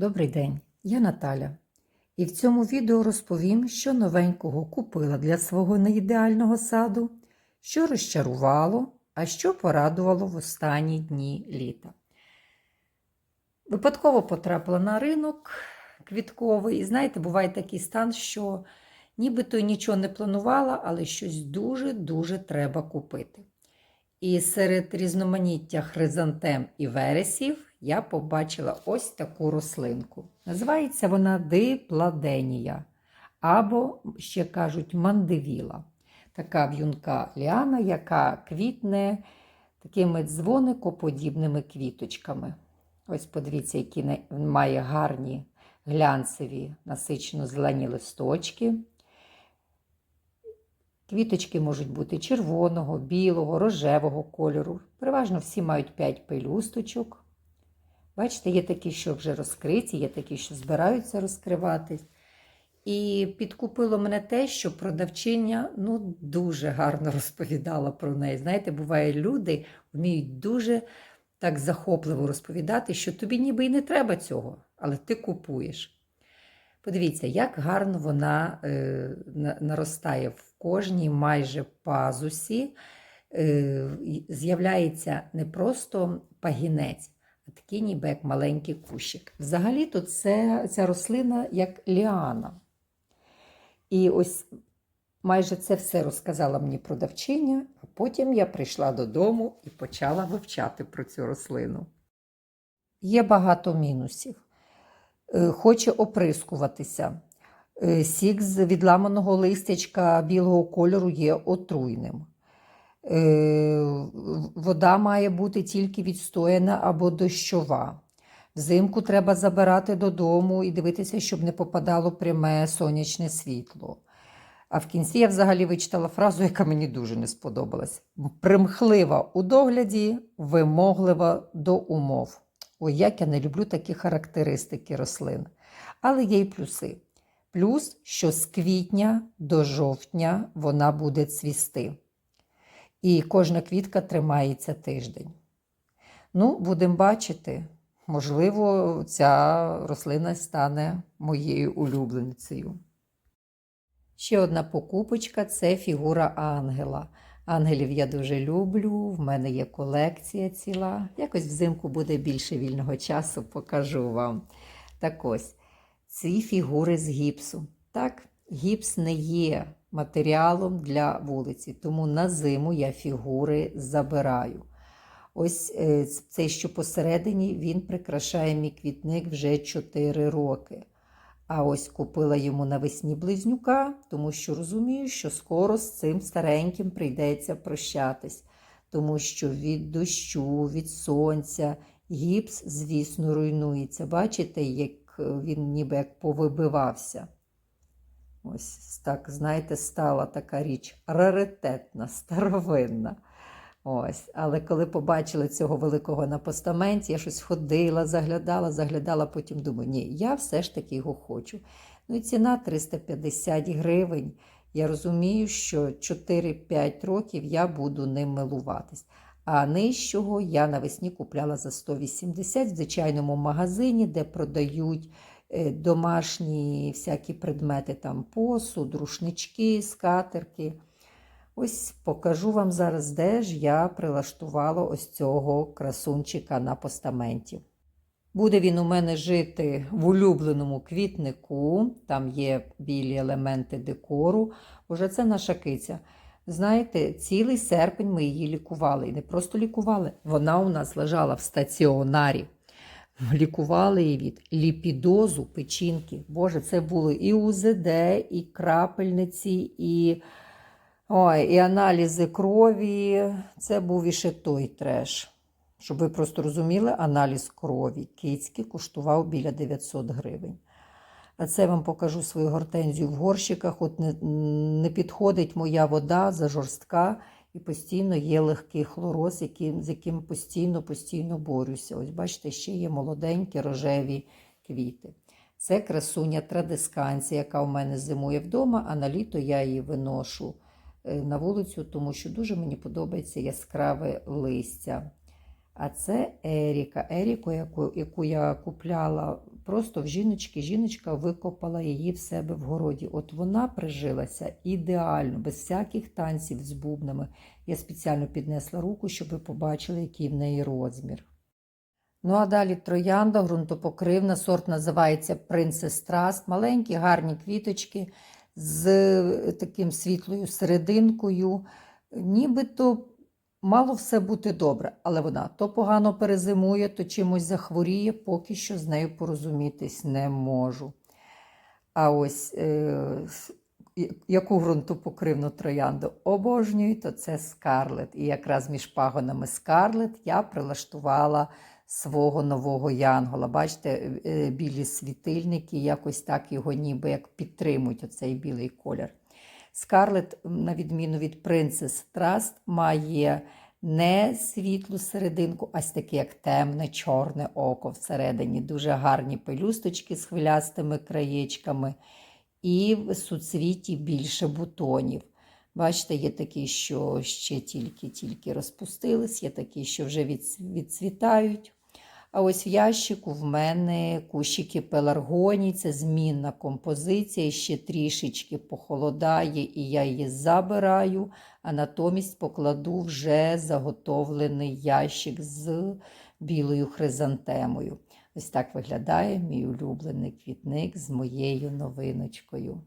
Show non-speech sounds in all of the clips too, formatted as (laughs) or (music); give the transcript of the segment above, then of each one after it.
Добрий день, я Наталя. І в цьому відео розповім, що новенького купила для свого неідеального саду, що розчарувало, а що порадувало в останні дні літа. Випадково потрапила на ринок квітковий, і знаєте, буває такий стан, що нібито нічого не планувала, але щось дуже-дуже треба купити. І серед різноманіття хризантем і вересів я побачила ось таку рослинку. Називається вона дипладенія, або ще кажуть мандевіла. Така в'юнка ліана, яка квітне такими дзвоникоподібними квіточками. Ось подивіться, які має гарні глянцеві насичено зелені листочки. Квіточки можуть бути червоного, білого, рожевого кольору. Переважно всі мають 5 пелюсточок. Бачите, є такі, що вже розкриті, є такі, що збираються розкриватись. І підкупило мене те, що продавчиня ну, дуже гарно (laughs) розповідала про неї. Знаєте, буває, люди вміють дуже так захопливо розповідати, що тобі ніби і не треба цього, але ти купуєш. Подивіться, як гарно вона е, наростає в кожній майже пазусі. Е, з'являється не просто пагінець, такий ніби як маленький кущик. Взагалі-то ця рослина як ліана. І ось майже це все розказала мені продавчиня, а потім я прийшла додому і почала вивчати про цю рослину. Є багато мінусів. Е, Хоче оприскуватися. Е, Сік з відламаного листячка білого кольору є отруйним. Е, Вода має бути тільки відстояна або дощова. Взимку треба забирати додому і дивитися, щоб не попадало пряме сонячне світло. А в кінці я взагалі вичитала фразу, яка мені дуже не сподобалась: примхлива у догляді, вимоглива до умов. Ой, як я не люблю такі характеристики рослин. Але є й плюси. Плюс, що з квітня до жовтня вона буде цвісти. І кожна квітка тримається тиждень. Ну, будемо бачити. Можливо, ця рослина стане моєю улюбленицею. Ще одна покупочка це фігура ангела. Ангелів я дуже люблю, в мене є колекція ціла. Якось взимку буде більше вільного часу, покажу вам. Так ось, ці фігури з гіпсу. Так, гіпс не є матеріалом для вулиці, тому на зиму я фігури забираю. Ось е, цей, що посередині, він прикрашає мій квітник вже 4 роки. А ось купила йому навесні близнюка, тому що розумію, що скоро з цим стареньким прийдеться прощатись, тому що від дощу, від сонця гіпс, звісно, руйнується. Бачите, як він ніби як повибивався. Ось так, знаєте, стала така річ раритетна, старовинна. Ось, але коли побачили цього великого на постаменті, я щось ходила, заглядала, заглядала, потім думаю, ні, я все ж таки його хочу. Ну і ціна 350 гривень. Я розумію, що 4-5 років я буду ним милуватись. А нижчого я навесні купляла за 180 в звичайному магазині, де продають домашні всякі предмети, там посуд, рушнички, скатерки. Ось покажу вам зараз, де ж я прилаштувала ось цього красунчика на постаменті. Буде він у мене жити в улюбленому квітнику, там є білі елементи декору. Уже це наша киця. Знаєте, цілий серпень ми її лікували. І не просто лікували, вона у нас лежала в стаціонарі. Лікували її від ліпідозу печінки. Боже, це було і УЗД, і крапельниці, і Ой, і аналізи крові. Це був іще той треш. Щоб ви просто розуміли, аналіз крові кицьки коштував біля 900 гривень. А це вам покажу свою гортензію в горщиках. От не, не підходить моя вода зажорстка і постійно є легкий хлороз, яким, з яким постійно-постійно борюся. Ось бачите, ще є молоденькі рожеві квіти. Це красуня традисканція, яка у мене зимує вдома, а на літо я її виношу е, на вулицю, тому що дуже мені подобається яскраве листя. А це Еріка. Еріку, яку, яку я купляла просто в жіночки. Жіночка викопала її в себе в городі. От вона прижилася ідеально, без всяких танців з бубнами. Я спеціально піднесла руку, щоб ви побачили, який в неї розмір. Ну, а далі троянда, ґрунтопокривна, сорт називається Princess Trust. Маленькі, гарні квіточки з таким світлою серединкою. Нібито мало все бути добре, але вона то погано перезимує, то чимось захворіє, поки що з нею порозумітись не можу. А ось е, яку ґрунтопокривну троянду обожнюю, то це скарлет. І якраз між пагонами скарлет я прилаштувала свого нового янгола. Бачите, е, білі світильники, якось так його ніби як підтримують оцей білий колір. Скарлет, на відміну від Princess Trust, має не світлу серединку, а ось таке, як темне чорне око всередині. Дуже гарні пелюсточки з хвилястими краєчками, і в суцвіті більше бутонів. Бачите, є такі, що ще тільки-тільки розпустились, є такі, що вже відцвітають. А ось в ящику в мене кущики пеларгоній, це змінна композиція, ще трішечки похолодає, і я її забираю, а натомість покладу вже заготовлений ящик з білою хризантемою. Ось так виглядає мій улюблений квітник з моєю новиночкою.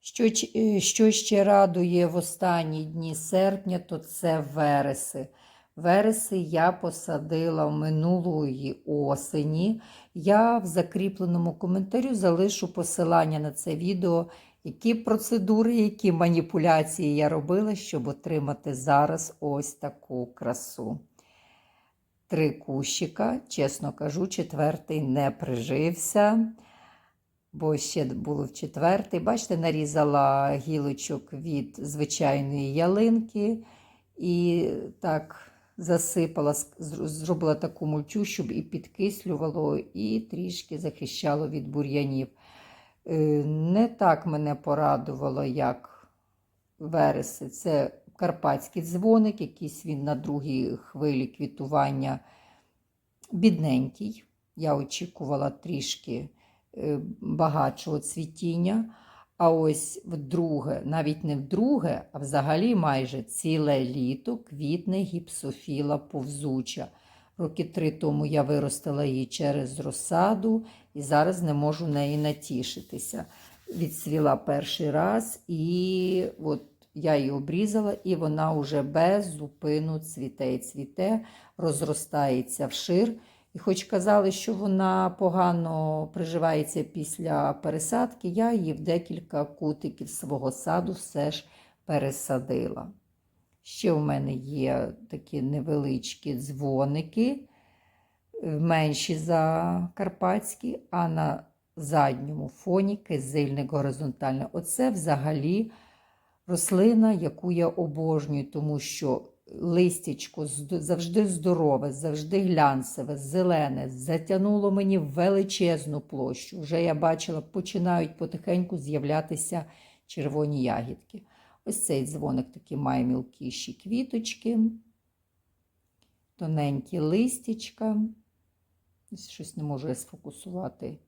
Що, е, що ще радує в останні дні серпня, то це вереси. Вереси я посадила минулої осені. Я в закріпленому коментарю залишу посилання на це відео, які процедури, які маніпуляції я робила, щоб отримати зараз ось таку красу. Три кущика, чесно кажу, четвертий не прижився, бо ще було в четвертий. Бачите, нарізала гілочок від звичайної ялинки і так засипала, зробила таку мульчу, щоб і підкислювало, і трішки захищало від бур'янів. Е, Не так мене порадувало, як вереси. Це карпатський дзвоник, якийсь він на другій хвилі квітування бідненький. Я очікувала трішки е, багатшого цвітіння. А ось вдруге, навіть не вдруге, а взагалі майже ціле літо квітне гіпсофіла повзуча. Роки три тому я виростила її через розсаду і зараз не можу неї натішитися. Відсвіла перший раз, і от я її обрізала, і вона вже без зупину цвіте і цвіте, розростається вшир. І хоч казали, що вона погано приживається після пересадки, я її в декілька кутиків свого саду все ж пересадила. Ще в мене є такі невеличкі дзвоники, е, менші за карпатські, а на задньому фоні кизильник горизонтальний. Оце взагалі рослина, яку я обожнюю, тому що листячко зд- завжди здорове, завжди глянцеве, зелене, затягнуло мені величезну площу. Вже я бачила, починають потихеньку з'являтися червоні ягідки. Ось цей дзвоник такий має мілкіші квіточки, тоненькі листячка. Ось щось не можу я сфокусувати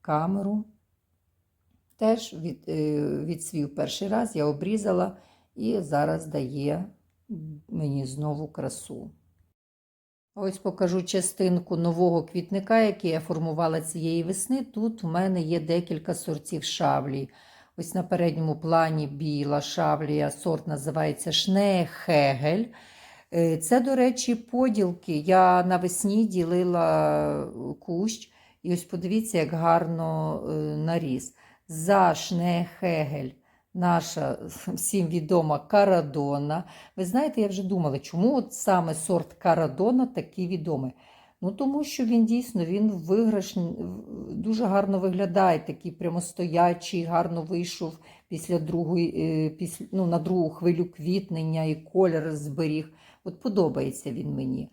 камеру. Теж від, е, відсвів перший раз, я обрізала і зараз дає мені знову красу. Ось покажу частинку нового квітника, який я формувала цієї весни. Тут в мене є декілька сортів шавлі. Ось на передньому плані біла шавлія, сорт називається Шнеехегель. Е, Це, до речі, поділки. Я навесні ділила кущ, і ось подивіться, як гарно е, наріс. За Шнеехегель наша всім відома Карадона. Ви знаєте, я вже думала, чому от саме сорт Карадона такий відомий. Ну, тому що він дійсно він виграш дуже гарно виглядає, такий прямостоячий, гарно вийшов після другої, е, після, ну, на другу хвилю квітнення і колір зберіг. От подобається він мені.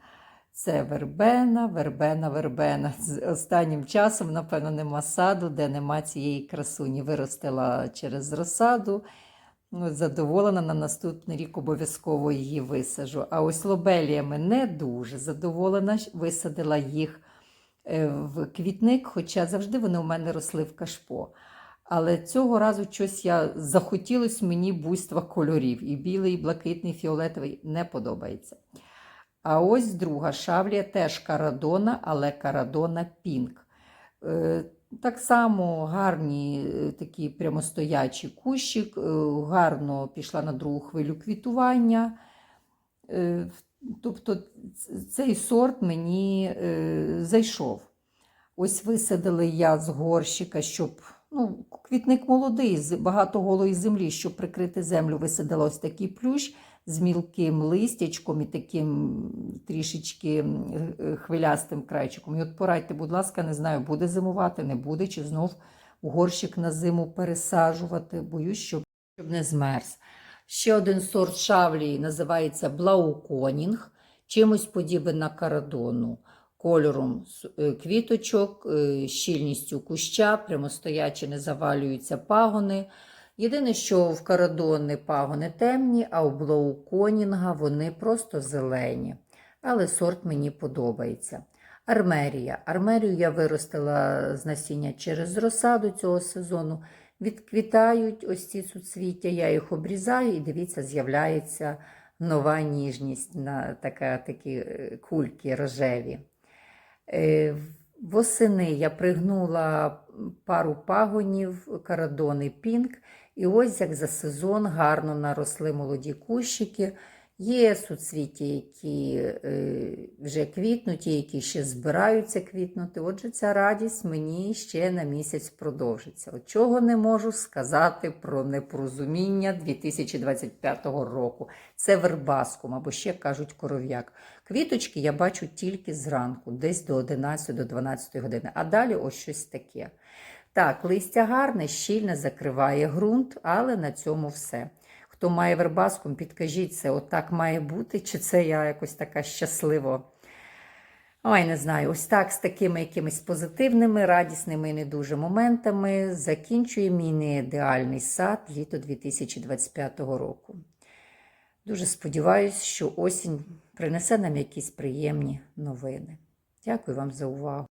Це вербена, вербена, вербена. Останнім часом, напевно, нема саду, де нема цієї красуні. Виростила через розсаду. Ну, задоволена на наступний рік обов'язково її висажу. А ось лобеліями не дуже задоволена. Висадила їх е, в квітник, хоча завжди вони у мене росли в кашпо. Але цього разу щось я захотілось мені буйства кольорів. І білий, і блакитний, і фіолетовий не подобається. А ось друга шавлія теж карадона, але карадона пінк. Е, Так само гарні е, такі прямостоячі кущик, е, гарно пішла на другу хвилю квітування. Тобто цей сорт мені зайшов. Ось висадили я з горщика, щоб ну, квітник молодий, з багато голої землі, щоб прикрити землю, висадила ось такий плющ з мілким листячком і таким трішечки е, хвилястим крайчиком. І от порадьте, будь ласка, не знаю, буде зимувати, не буде, чи знов горщик на зиму пересаджувати. Боюсь, щоб, щоб не змерз. Ще один сорт шавлії називається Блауконінг, чимось подібен на карадону, кольором е, квіточок, е, щільністю куща, прямостоячі не завалюються пагони. Єдине, що в карадони пагони темні, а у блоуконінга вони просто зелені. Але сорт мені подобається. Армерія. Армерію я виростила з насіння через розсаду цього сезону. Відквітають ось ці суцвіття, я їх обрізаю, і дивіться, з'являється нова ніжність на така, такі е, кульки рожеві. Е, Восени я пригнула пару пагонів карадони пінк, і ось як за сезон гарно наросли молоді кущики. Є суцвіття, які е, вже квітнуть, які ще збираються квітнути. Отже, ця радість мені ще на місяць продовжиться. От чого не можу сказати про непорозуміння 2025 року. Це вербаскум, або ще кажуть коров'як. Квіточки я бачу тільки зранку, десь до 11 до 12 години, а далі ось щось таке. Так, листя гарне, щільне закриває ґрунт, але на цьому все. Хто має вербаскум, підкажіть це, отак має бути, чи це я якось така щаслива. Ой, не знаю, ось так з такими якимись позитивними, радісними і не дуже моментами закінчує мій неідеальний сад літо 2025 року. Дуже сподіваюся, що осінь принесе нам якісь приємні новини. Дякую вам за увагу.